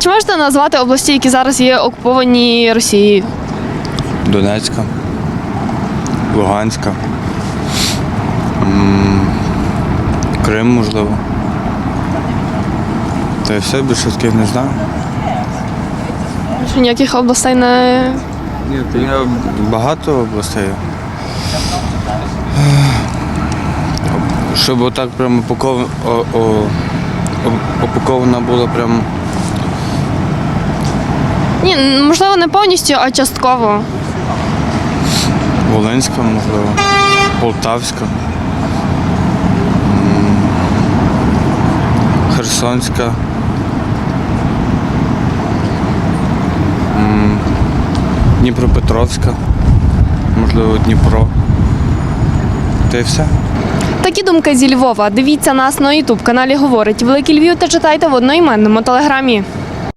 Чи можете назвати області, які зараз є окуповані Росією? Донецька, Луганська, м, Крим, можливо. Та й все, більше таких не знаю. Що ніяких областей не Ні, то є багато областей. Щоб отак прямо опакована була прямо. Ні, можливо, не повністю, а частково. Волинська, можливо, Полтавська, Херсонська. Дніпропетровська, можливо, Дніпро. Та й все. Такі думки зі Львова. Дивіться нас на Ютуб каналі Говорить Великий Львів та читайте в одноіменному телеграмі.